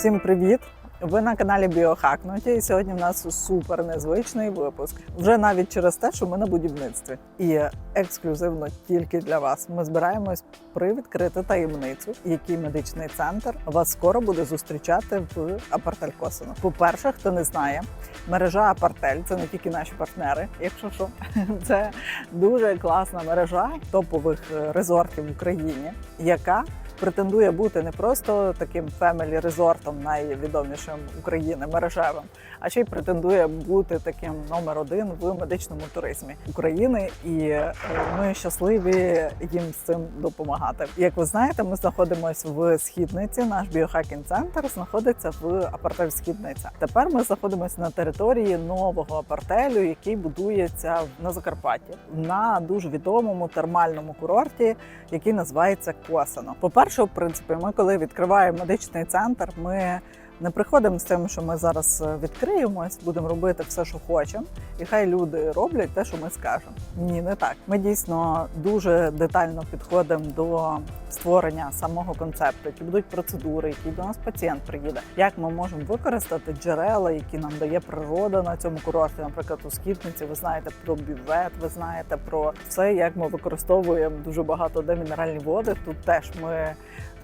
Всім привіт! Ви на каналі Біохакнуті, і сьогодні в нас супер незвичний випуск. Вже навіть через те, що ми на будівництві. І ексклюзивно тільки для вас. Ми збираємось привідкрити таємницю, який медичний центр вас скоро буде зустрічати в Апартель Косино. По-перше, хто не знає, мережа Апартель це не тільки наші партнери, якщо що, це дуже класна мережа топових е, резортів в Україні, яка претендує бути не просто таким фемелі резортом, найвідомішим України мережевим, а ще й претендує бути таким номер один в медичному туризмі України. І е, ми щасливі їм з цим допомагати. Як ви знаєте, ми знаходимося в східниці. Наш біохакінг центр знаходиться в апартель Східниця. Тепер ми знаходимося на території нового апартелю, який будується на Закарпатті на дуже відомому термальному курорті, який називається Косино. По-перше, в принципі, ми коли відкриваємо медичний центр, ми не приходимо з тим, що ми зараз е, відкриємось, будемо робити все, що хочемо, і хай люди роблять те, що ми скажемо. Ні, не так. Ми дійсно дуже детально підходимо до створення самого концепту, які будуть процедури, які до нас пацієнт приїде. Як ми можемо використати джерела, які нам дає природа на цьому курорті, наприклад, у Скіпниці, ви знаєте про бювет, ви знаєте про все, як ми використовуємо дуже багато де мінеральні води. Тут теж ми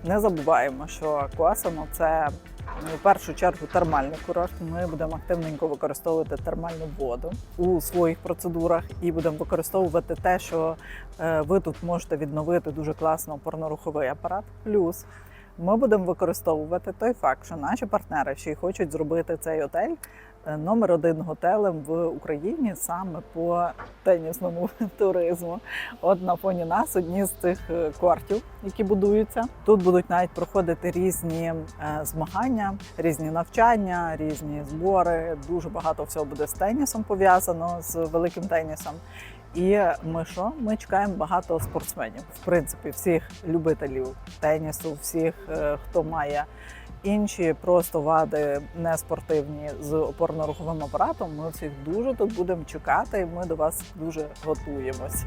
не забуваємо, що Куасано це ну, першу чергу термальний курорт. Ми будемо активненько використовувати термальну воду у своїх процедурах і будемо використовувати те, що е, ви тут можете відновити дуже класно опорно-руховий апарат. Плюс ми будемо використовувати той факт, що наші партнери ще й хочуть зробити цей отель номер один готелем в Україні саме по тенісному туризму. От на фоні нас одні з цих квартів, кортів, які будуються. Тут будуть навіть проходити різні е, змагання, різні навчання, різні збори. Дуже багато всього буде з тенісом пов'язано з великим тенісом. І ми що? Ми чекаємо багато спортсменів. В принципі, всіх любителів тенісу, всіх, е, хто має інші просто вади не спортивні з опорно-руховим апаратом. Ми всіх дуже тут будемо чекати. Ми до вас дуже готуємось.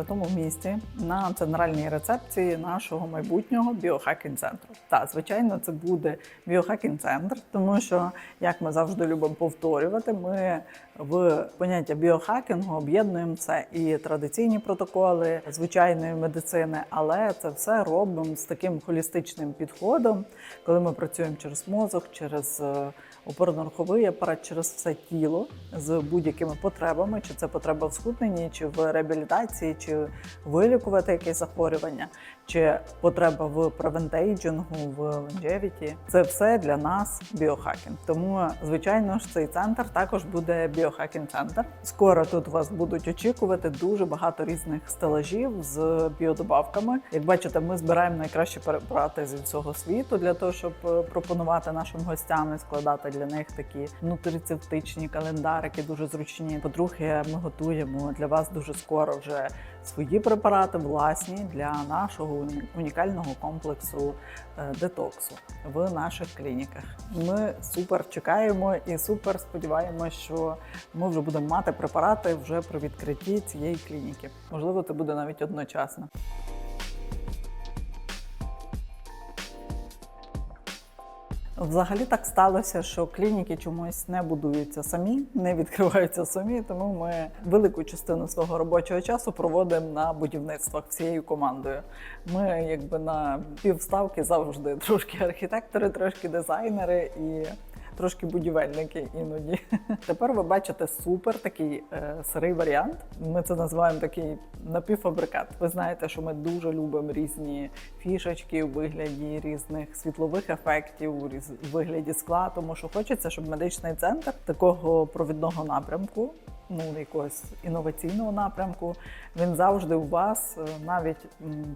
Святому місті на центральній рецепції нашого майбутнього біохакінг центру. Та звичайно, це буде біохакінг центр, тому що як ми завжди любимо повторювати, ми в поняття біохакінгу об'єднуємо це і традиційні протоколи звичайної медицини, але це все робимо з таким холістичним підходом, коли ми працюємо через мозок, через е, опорно-руховий апарат, через все тіло з будь-якими потребами, чи це потреба в схудненні, чи в реабілітації, чи вилікувати якесь захворювання, чи потреба в превентейджингу, в лонжевіті. Це все для нас біохакінг. Тому, звичайно ж, цей центр також буде біохакінг центр. Скоро тут вас будуть очікувати дуже багато різних стелажів з біодобавками. Як бачите, ми збираємо найкращі препарати зі всього світу для того, щоб е, пропонувати нашим гостям і складати для них такі нутрицептичні календарики, дуже зручні. По-друге, ми готуємо для вас дуже скоро вже свої препарати власні для нашого унікального комплексу е, детоксу в наших клініках. Ми супер чекаємо і супер сподіваємося, що ми вже будемо мати препарати вже при відкритті цієї клініки. Можливо, це буде навіть одночасно. Взагалі так сталося, що клініки чомусь не будуються самі, не відкриваються самі. Тому ми велику частину свого робочого часу проводимо на будівництвах всією командою. Ми якби на півставки завжди трошки архітектори, трошки дизайнери і. Трошки будівельники іноді. Тепер ви бачите супер такий е, сирий варіант. Ми це називаємо такий напівфабрикат. Ви знаєте, що ми дуже любимо різні фішечки у вигляді різних світлових ефектів, у вигляді скла, тому що хочеться, щоб медичний центр такого провідного напрямку. Ну, якогось інноваційного напрямку, він завжди у вас, е, навіть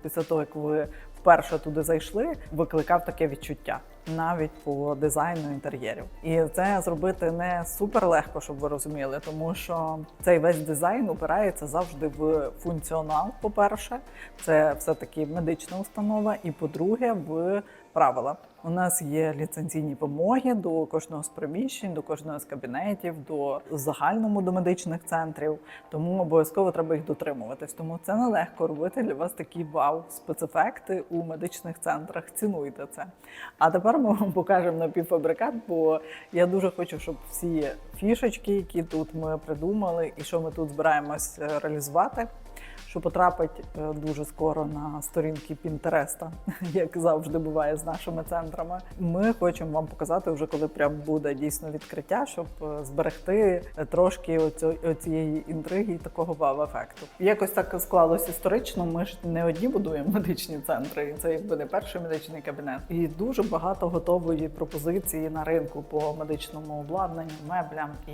після того, як ви вперше туди зайшли, викликав таке відчуття навіть по дизайну інтер'єрів. І це зробити не супер легко, щоб ви розуміли, тому що цей весь дизайн опирається завжди в функціонал. По-перше, це все таки медична установа, і по-друге, в правила. У нас є ліцензійні вимоги до кожного з приміщень, до кожного з кабінетів, до загальному до медичних центрів. Тому обов'язково треба їх дотримуватись. Тому це нелегко робити для вас такі вау спецефекти у медичних центрах. Цінуйте це. А тепер ми вам покажемо напівфабрикат, бо я дуже хочу, щоб всі фішечки, які тут ми придумали, і що ми тут збираємось е, реалізувати. Що потрапить е, дуже скоро на сторінки Пінтереста, як завжди буває з нашими центрами. Ми хочемо вам показати вже, коли прям буде дійсно відкриття, щоб е, зберегти трошки оцю, оцієї інтриги і такого вау-ефекту. Якось так склалось історично. Ми ж не одні будуємо медичні центри, і це якби не перший медичний кабінет. І дуже багато готової пропозиції на ринку по медичному обладнанню, меблям і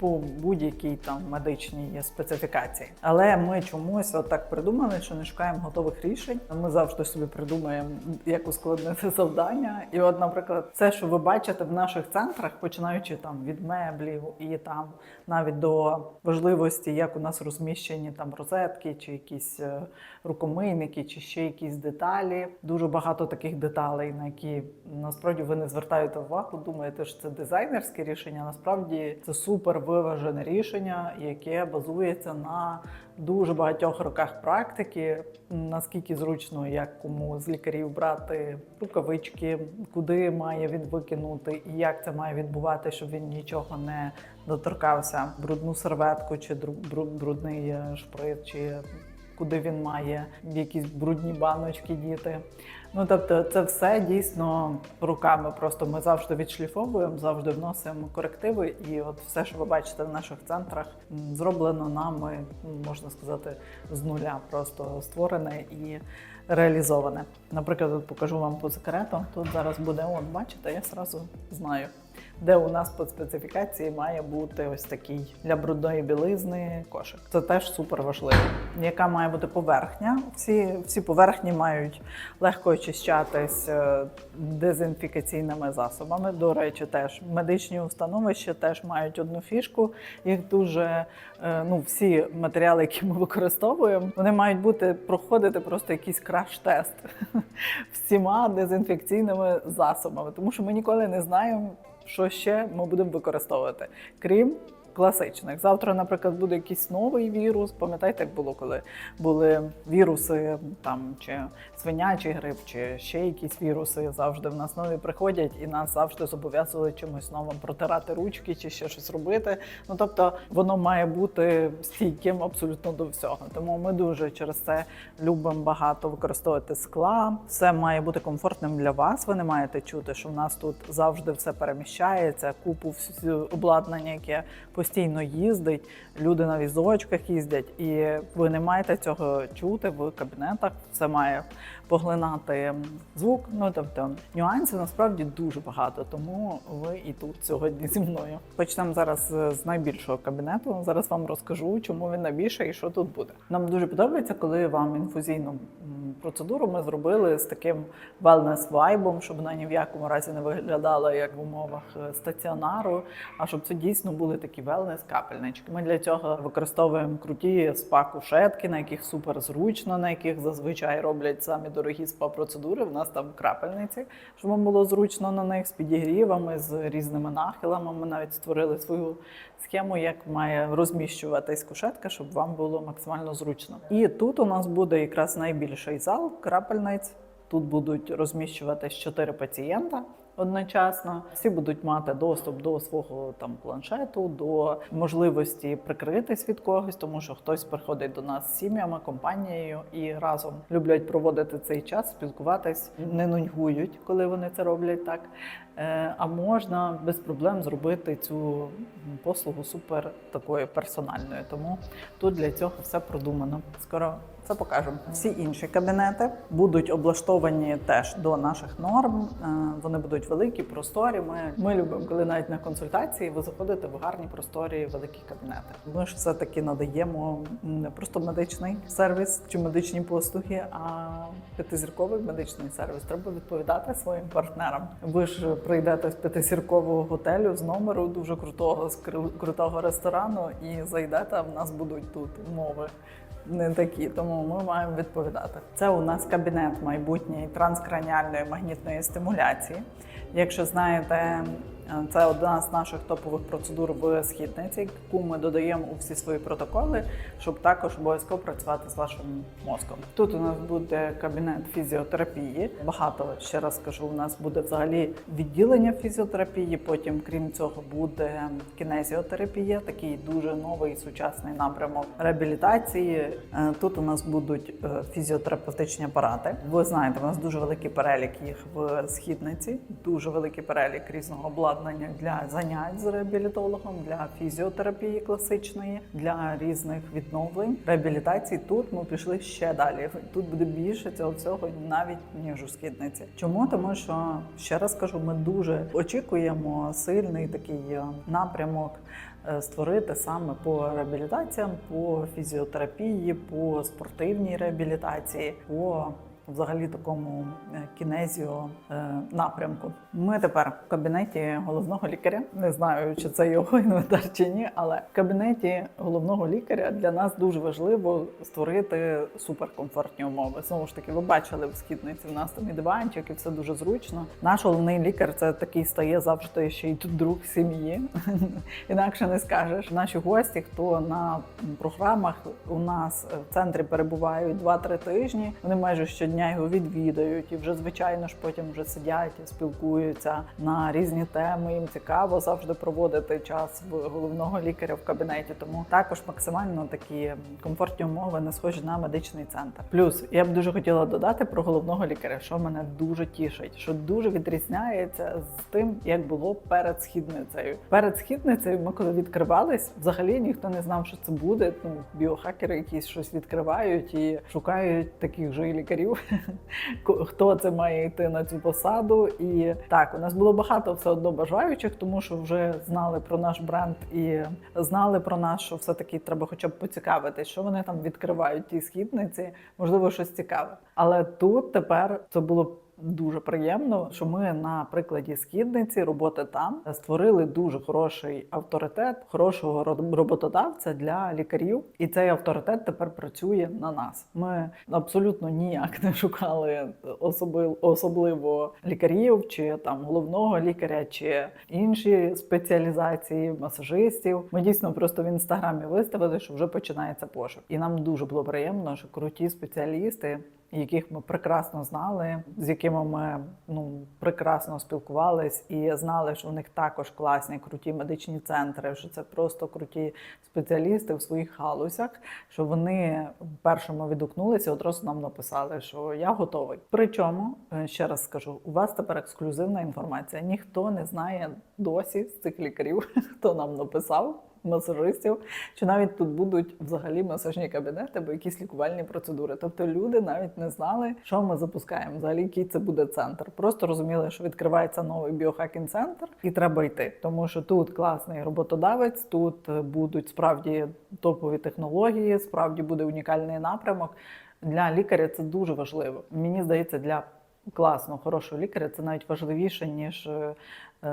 по будь-якій там медичній специфікації. Але ми чомусь отак придумали, що не шукаємо готових рішень. Ми завжди собі придумаємо, як ускладнити завдання. І, от, наприклад, це, що ви бачите в наших центрах, починаючи там від меблів і там навіть до важливості, як у нас розміщені там розетки, чи якісь е, рукомийники, чи ще якісь деталі. Дуже багато таких деталей, на які насправді ви не звертаєте увагу. Думаєте, що це дизайнерське рішення. Насправді це супер виважене рішення, яке базується на дуже багатьох роках практики. Наскільки зручно, як кому з лікарів брати рукавички, куди має він викинути, і як це має відбувати, щоб він нічого не доторкався, брудну серветку чи брудний шприц, чи куди він має якісь брудні баночки діти. Ну тобто, це все дійсно руками. Просто ми завжди відшліфовуємо, завжди вносимо корективи, і от все, що ви бачите в наших центрах, зроблено нами, можна сказати, з нуля, просто створене і реалізоване. Наприклад, от покажу вам по секрету. Тут зараз буде, от бачите, я зразу знаю. Де у нас по специфікації має бути ось такий для брудної білизни кошик. Це теж супер важливо. Яка має бути поверхня? Всі, всі поверхні мають легко очищатись е, дезінфікаційними засобами. До речі, теж медичні установи ще теж мають одну фішку. Їх дуже е, ну всі матеріали, які ми використовуємо, вони мають бути проходити просто якийсь краш-тест всіма дезінфекційними засобами, тому що ми ніколи не знаємо, що ще ми будемо використовувати, крім класичних. Завтра, наприклад, буде якийсь новий вірус. Пам'ятаєте, як було, коли були віруси, там чи свинячий грип, чи ще якісь віруси завжди в нас нові приходять, і нас завжди зобов'язували чимось новим протирати ручки чи ще щось робити. Ну тобто воно має бути стійким абсолютно до всього. Тому ми дуже через це любимо багато використовувати скла. Все має бути комфортним для вас. Ви не маєте чути, що в нас тут завжди все переміщається, купу всю обладнання, яке постійно їздить. Люди на візочках їздять, і ви не маєте цього чути в кабінетах. Все має поглинати звук. Ну тобто нюансів насправді дуже багато, тому ви і тут сьогодні зі мною. Почнемо зараз з найбільшого кабінету. Зараз вам розкажу, чому він найбільший і що тут буде. Нам дуже подобається, коли вам інфузійну процедуру ми зробили з таким wellness-вайбом, щоб вона ні в якому разі не виглядала як в умовах е, стаціонару, а щоб це дійсно були такі wellness-капельнички. Ми для цього використовуємо круті спа-кушетки, на яких супер зручно, на яких зазвичай роблять самі дорогі спа-процедури. У нас там крапельниці, щоб вам було зручно на них з підігрівами, з різними нахилами. Ми навіть створили свою схему, як має розміщуватись кушетка, щоб вам було максимально зручно. І тут у нас буде якраз найбільший зал крапельниць. Тут будуть розміщуватись чотири пацієнта одночасно. Всі будуть мати доступ до свого там планшету, до можливості прикритись від когось, тому що хтось приходить до нас з сім'ями, компанією і разом люблять проводити цей час, спілкуватись, не нудьгують, коли вони це роблять так. Е, А можна без проблем зробити цю послугу супер такою персональною. Тому тут для цього все продумано. Скоро це покажемо. Всі інші кабінети будуть облаштовані теж до наших норм. Е, Вони будуть великі, просторі. Ми, ми любимо, коли навіть на консультації ви заходите в гарні просторі, великі кабінети. Ми ж все таки надаємо не просто медичний сервіс чи медичні послуги, а п'ятизірковий медичний сервіс. Треба відповідати своїм партнерам. Ви ж прийдете з п'ятисіркового готелю з номеру дуже крутого, з крутого ресторану і зайдете. а В нас будуть тут умови не такі, тому ми маємо відповідати. Це у нас кабінет майбутньої транскраніальної магнітної стимуляції. Якщо знаєте, це одна з наших топових процедур в східниці, яку ми додаємо у всі свої протоколи, щоб також обов'язково працювати з вашим мозком. Тут у нас буде кабінет фізіотерапії. Багато ще раз скажу, у нас буде взагалі відділення фізіотерапії. Потім, крім цього, буде кінезіотерапія, такий дуже новий сучасний напрямок реабілітації. Е, Тут у нас будуть е, фізіотерапевтичні апарати. Ви знаєте, у нас дуже великий перелік їх в східниці, дуже великий перелік різного обладнання для занять з реабілітологом, для фізіотерапії класичної, для різних відновлень, реабілітації. Тут ми пішли ще далі. Тут буде більше цього всього навіть ніж у східниці. Чому? Тому що ще раз кажу, ми дуже очікуємо сильний такий е, напрямок е, створити саме по реабілітаціям, по фізіотерапії, по спортивній реабілітації, по взагалі такому е, кінезіо е, напрямку. Ми тепер в кабінеті головного лікаря. Не знаю, чи це його інвентар чи ні, але в кабінеті головного лікаря для нас дуже важливо створити суперкомфортні умови. Знову ж таки, ви бачили в східниці. В нас там і диванчик, і все дуже зручно. Наш головний лікар це такий стає завжди ще й друг сім'ї. Інакше не скажеш. Наші гості, хто на програмах у нас в центрі перебувають 2-3 тижні. Вони майже щодня його відвідають і вже звичайно ж потім вже сидять і спілкуються на різні теми. Їм цікаво завжди проводити час в головного лікаря в кабінеті. Тому також максимально такі комфортні умови не схожі на медичний центр. Плюс я б дуже хотіла додати про головного лікаря, що мене дуже тішить, що дуже відрізняється з тим, як було перед східницею. Перед східницею ми коли відкривались, взагалі ніхто не знав, що це буде. Ну біохакери якісь щось відкривають і шукають таких же лікарів, хто це має йти на цю посаду. І так, у нас було багато все одно бажаючих, тому що вже знали про наш бренд і знали про нас, що все таки треба, хоча б поцікавитись, що вони там відкривають ті східниці, можливо, щось цікаве. Але тут тепер це було. Дуже приємно, що ми на прикладі східниці роботи там створили дуже хороший авторитет, хорошого роботодавця для лікарів, і цей авторитет тепер працює на нас. Ми абсолютно ніяк не шукали особливо лікарів, чи там головного лікаря, чи інші спеціалізації масажистів. Ми дійсно просто в інстаграмі виставили, що вже починається пошук, і нам дуже було приємно, що круті спеціалісти яких ми прекрасно знали, з якими ми ну прекрасно спілкувались і знали, що в них також класні круті медичні центри, що це просто круті спеціалісти в своїх галузях. Що вони першими відгукнулися, одразу нам написали, що я готовий. Причому е, ще раз скажу, у вас тепер ексклюзивна інформація. Ніхто не знає досі з цих лікарів, хто нам написав масажистів, чи навіть тут будуть взагалі масажні кабінети або якісь лікувальні процедури. Тобто люди навіть не знали, що ми запускаємо, взагалі який це буде центр. Просто розуміли, що відкривається новий біохакінг центр, і треба йти, тому що тут класний роботодавець, тут е, будуть справді топові технології, справді буде унікальний напрямок. Для лікаря це дуже важливо. Мені здається, для класного, хорошого лікаря це навіть важливіше, ніж е,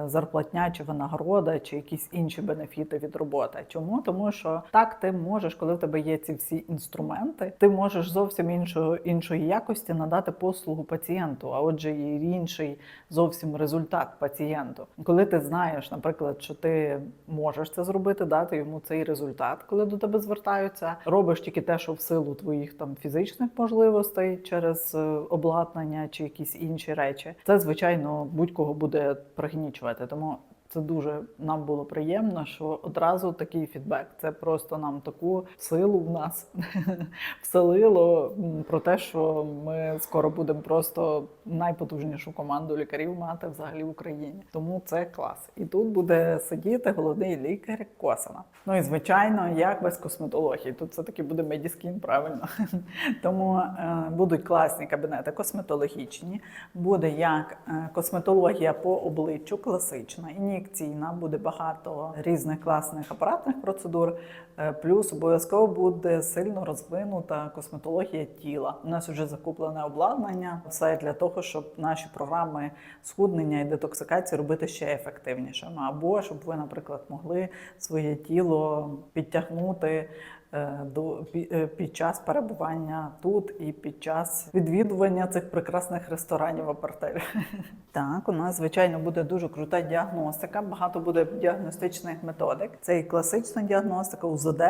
зарплатня чи винагорода, чи якісь інші бенефіти від роботи. Чому? Тому що так ти можеш, коли в тебе є ці всі інструменти, ти можеш зовсім іншого іншої якості надати послугу пацієнту, а отже, і інший зовсім результат пацієнту. Коли ти знаєш, наприклад, що ти можеш це зробити, дати йому цей результат, коли до тебе звертаються, робиш тільки те, що в силу твоїх там фізичних можливостей через е, обладнання чи якісь інші речі. Це звичайно будь-кого буде пригнічувати. Тому. Це дуже нам було приємно, що одразу такий фідбек. Це просто нам таку силу в нас вселило про те, що ми скоро будемо просто найпотужнішу команду лікарів мати взагалі в Україні. Тому це клас. І тут буде сидіти головний лікар Косана. Ну і звичайно, як без косметології. Тут все таки буде медіскін, правильно. Тому е, будуть класні кабінети косметологічні. Буде як е, косметологія по обличчю, класична, ін'єкційна, буде багато різних класних апаратних процедур. Е, Плюс обов'язково буде сильно розвинута косметологія тіла. У нас вже закуплене обладнання, все для того, щоб наші програми схуднення і детоксикації робити ще ефективнішими. Або щоб ви, наприклад, могли своє тіло підтягнути під час перебування тут і під час відвідування цих прекрасних ресторанів апартелі. Так, у нас звичайно буде дуже крута діагностика. Багато буде діагностичних методик. Це і класична діагностика, УЗД.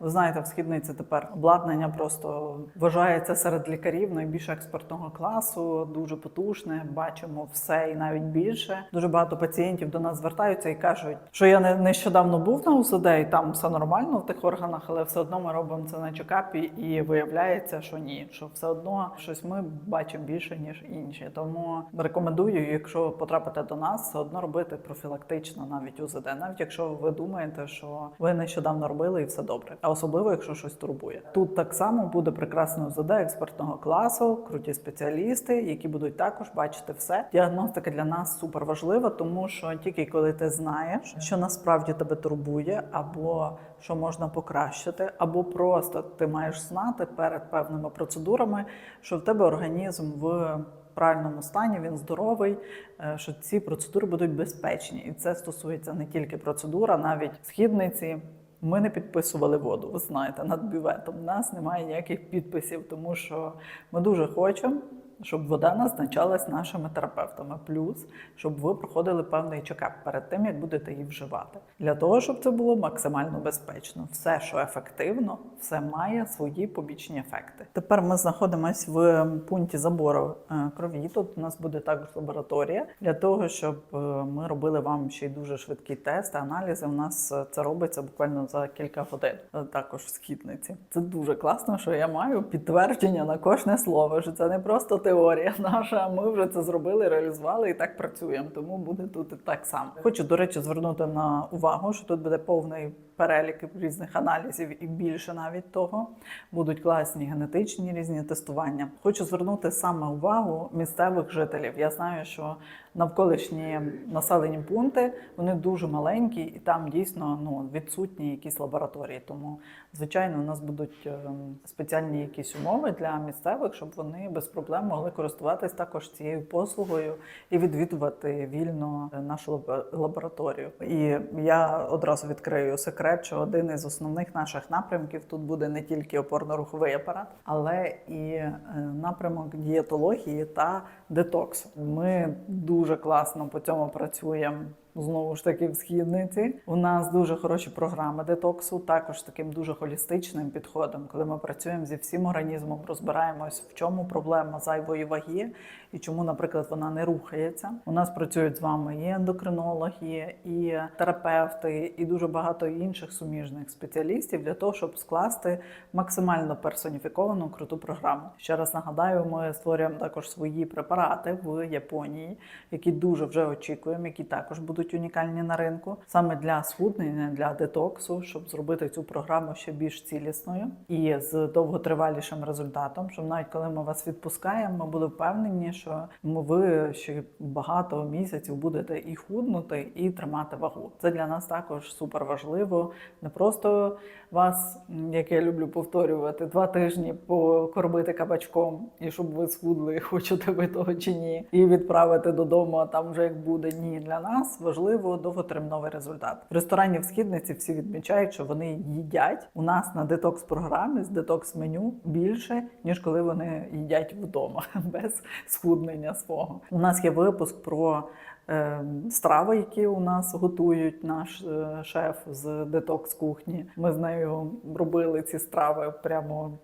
Ви знаєте, в східниці тепер обладнання просто вважається серед лікарів найбільш експертного класу, дуже потужне. Бачимо все і навіть більше. Дуже багато пацієнтів до нас звертаються і кажуть, що я не нещодавно був на УЗД, і там все нормально в тих органах, але все одно ми робимо це на чекапі, і виявляється, що ні, що все одно щось ми бачимо більше ніж інші. Тому рекомендую, якщо потрапите до нас, все одно робити профілактично навіть УЗД, навіть якщо ви думаєте, що ви нещодавно робили і все добре, а особливо якщо щось турбує. Тут так само буде прекрасне УЗД експертного класу, круті спеціалісти, які будуть також бачити все. Діагностика для нас супер важлива, тому що тільки коли ти знаєш, що насправді тебе турбує, або що можна покращити, або просто ти маєш знати перед певними процедурами, що в тебе організм в правильному стані, він здоровий, е, що ці процедури будуть безпечні. І це стосується не тільки процедур, а навіть східниці. Ми не підписували воду, ви знаєте, над бюветом. У нас немає ніяких підписів, тому що ми дуже хочемо, щоб вода назначалась нашими терапевтами. Плюс, щоб ви проходили певний чекап перед тим, як будете її вживати. Для того, щоб це було максимально безпечно. Все, що ефективно, все має свої побічні ефекти. Тепер ми знаходимося в пункті забору е, крові. Тут у нас буде також лабораторія для того, щоб е, ми робили вам ще й дуже швидкі тести, аналізи. У нас е, це робиться буквально за кілька годин. Е, Також в східниці. Це дуже класно, що я маю підтвердження на кожне слово. Що це не просто теорія наша. Ми вже це зробили, реалізували і так працюємо. Тому буде тут і так само. Хочу до речі звернути на увагу, що тут буде повний перелік різних аналізів і більше навіть того. Будуть класні генетичні різні тестування. Хочу звернути саме увагу місцевих жителів. Я знаю, що навколишні населені пункти вони дуже маленькі, і там дійсно ну відсутні якісь лабораторії. Тому, звичайно, у нас будуть ем, спеціальні якісь умови для місцевих, щоб вони без проблем могли користуватись також цією послугою і відвідувати вільно е, нашу лабораторію. І я одразу відкрию секрет, що один із основних наших напрямків тут буде не тільки опорно-руховий апарат, але і е, напрямок дієтології та детоксу. Ми дуже класно по цьому працюємо. Знову ж таки, в східниці у нас дуже хороші програми детоксу, також таким дуже холістичним підходом, коли ми працюємо зі всім організмом, розбираємось, в чому проблема зайвої ваги і чому, наприклад, вона не рухається. У нас працюють з вами і ендокринологи, і терапевти, і дуже багато інших суміжних спеціалістів для того, щоб скласти максимально персоніфіковану круту програму. Ще раз нагадаю, ми створюємо також свої препарати в Японії, які дуже вже очікуємо, які також будуть унікальні на ринку, саме для схуднення, для детоксу, щоб зробити цю програму ще більш цілісною і з довготривалішим результатом. Щоб навіть коли ми вас відпускаємо, ми були впевнені, що ви ще багато місяців будете і худнути, і тримати вагу. Це для нас також супер важливо. Не просто вас, як я люблю повторювати, два тижні покормити кабачком, і щоб ви схудли, хочете ви того чи ні, і відправити додому, а там вже як буде. Ні, для нас важливо довготерміновий результат. В ресторані в східниці всі відмічають, що вони їдять у нас на детокс програмі з детокс меню більше ніж коли вони їдять вдома без схуднення свого. У нас є випуск про е, страви, які у нас готують наш е, шеф з детокс кухні. Ми з нею робили ці страви прямо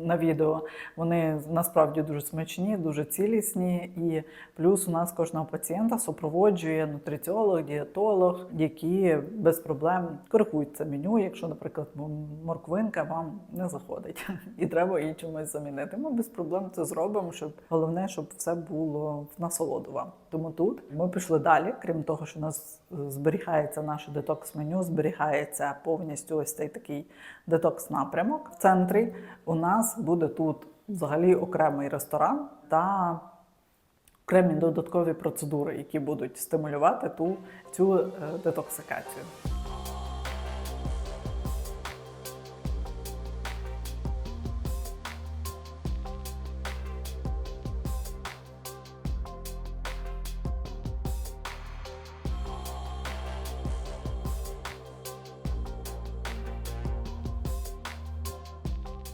на відео. Вони насправді дуже смачні, дуже цілісні. І плюс у нас кожного пацієнта супроводжує нутриціолог, дієтолог, які без проблем коригують це меню, якщо, наприклад, морквинка вам не заходить і треба її чимось замінити. Ми без проблем це зробимо, щоб головне, щоб все було в насолоду вам. Тому тут ми пішли далі. Крім того, що у нас е, зберігається наше детокс-меню, зберігається повністю ось цей такий детокс-напрямок. В центрі у нас буде тут взагалі окремий ресторан та окремі додаткові процедури, які будуть стимулювати ту цю е, детоксикацію.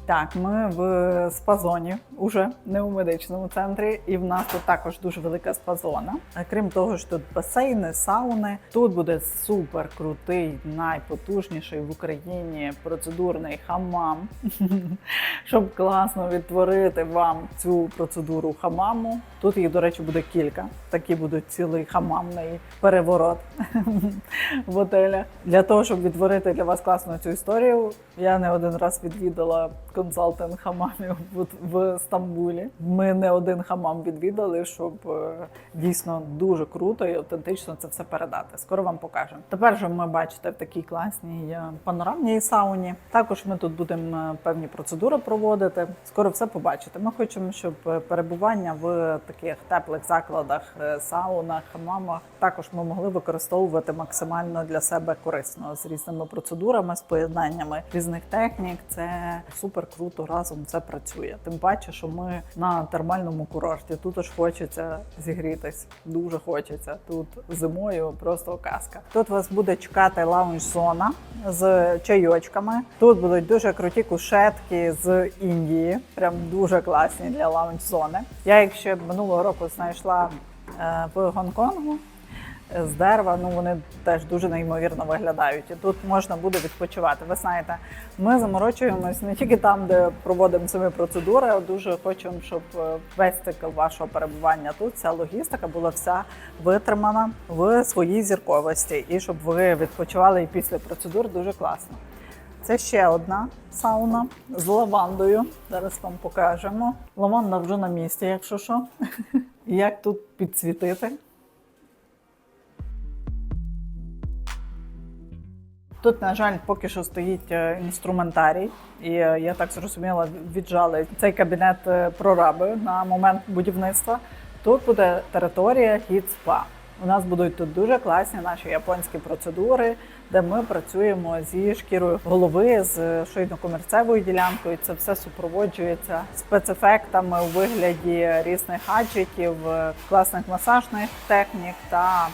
Так, ми в спазоні уже не у медичному центрі, і в нас тут також дуже велика спазона. А Крім того, що тут басейни, сауни. Тут буде супер крутий, найпотужніший в Україні процедурний хамам. Щоб класно відтворити вам цю процедуру хамаму. Тут їх, до речі, буде кілька. Такі будуть цілий хамамний переворот в готелях. Для того, щоб відтворити для вас класну цю історію, я не один раз відвідала консалтинг хамамів в Стамбулі. Ми не один хамам відвідали, щоб е, дійсно дуже круто і автентично це все передати. Скоро вам покажемо. Тепер же ми бачите в такій класній е, панорамній сауні. Також ми тут будемо е, певні процедури проводити. Скоро все побачите. Ми хочемо, щоб перебування в таких теплих закладах, саунах, хамамах також ми могли використовувати максимально для себе корисно з різними процедурами, з поєднаннями різних технік. Це супер круто разом це працює. Тим паче, що ми на термальному курорті. Тут аж хочеться зігрітись. Дуже хочеться. Тут зимою просто казка. Тут вас буде чекати лаунж-зона з чайочками. Тут будуть дуже круті кушетки з Індії, прям дуже класні для лаунж-зони. Я ще минулого року знайшла е, в Гонконгу з дерева. Ну вони теж дуже неймовірно виглядають. І тут можна буде відпочивати. Ви знаєте, ми заморочуємось не тільки там, де проводимо самі процедури, а дуже хочемо, щоб е, весь цикл вашого перебування тут, ця логістика була вся витримана в своїй зірковості, і щоб ви відпочивали і після процедур дуже класно. Це ще одна сауна з лавандою. Зараз вам покажемо. Лаванда вже на місці, якщо що. Як тут підсвітити? Тут, на жаль, поки що стоїть е, інструментарій, і е, я так зрозуміла, віджали цей кабінет е, прораби на момент будівництва. Тут буде територія хід спа. У нас будуть тут дуже класні наші японські процедури, де ми працюємо зі шкірою голови, з шийно-комірцевою ділянкою. Це все супроводжується спецефектами у вигляді різних гаджетів, класних масажних технік та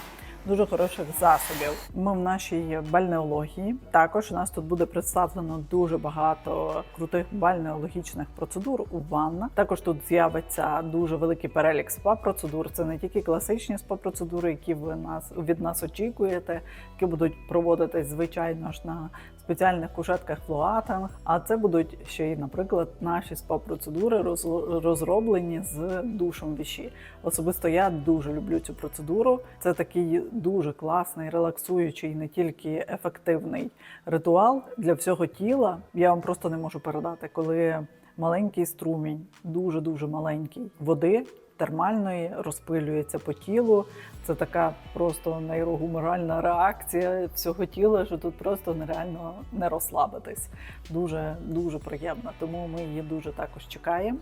дуже хороших засобів. Ми в нашій бальнеології. Також у нас тут буде представлено дуже багато крутих бальнеологічних процедур у ваннах. Також тут з'явиться дуже великий перелік спа-процедур. Це не тільки класичні спа-процедури, які ви нас від нас очікуєте, які будуть проводитись звичайно ж на спеціальних кушетках флуатинг. А це будуть ще й, наприклад, наші спа-процедури роз- розроблені з душом віші. Особисто я дуже люблю цю процедуру. Це такий дуже класний, релаксуючий, не тільки ефективний ритуал для всього тіла. Я вам просто не можу передати, коли маленький струмінь, дуже дуже маленький води. Термальної розпилюється по тілу. Це така просто нейрогуморальна реакція всього тіла, що тут просто нереально не розслабитись. Дуже дуже приємно. Тому ми її дуже також чекаємо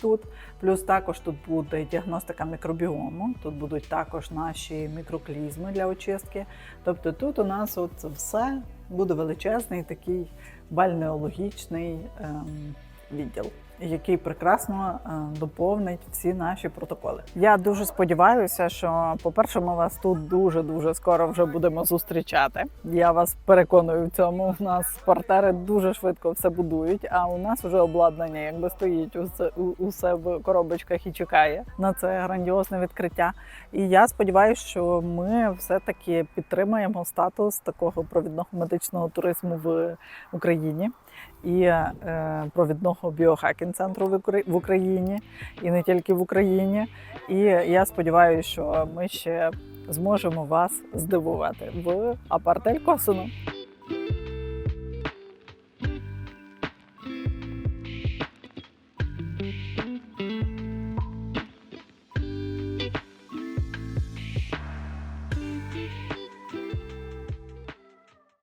тут. Плюс також тут буде діагностика мікробіому. Тут будуть також наші мікроклізми для очистки. Тобто тут у нас от все буде величезний такий бальнеологічний ем, відділ. Який прекрасно е, доповнить всі наші протоколи. Я дуже сподіваюся, що, по-перше, ми вас тут дуже дуже скоро вже будемо зустрічати. Я вас переконую в цьому. У нас партнери дуже швидко все будують. А у нас вже обладнання якби стоїть усе, усе в коробочках і чекає на це грандіозне відкриття. І я сподіваюся, що ми все-таки підтримаємо статус такого провідного медичного туризму в Україні і е, провідного біохакінг центру в Україні, і не тільки в Україні. І я сподіваюся, що ми ще зможемо вас здивувати в апартель Косино.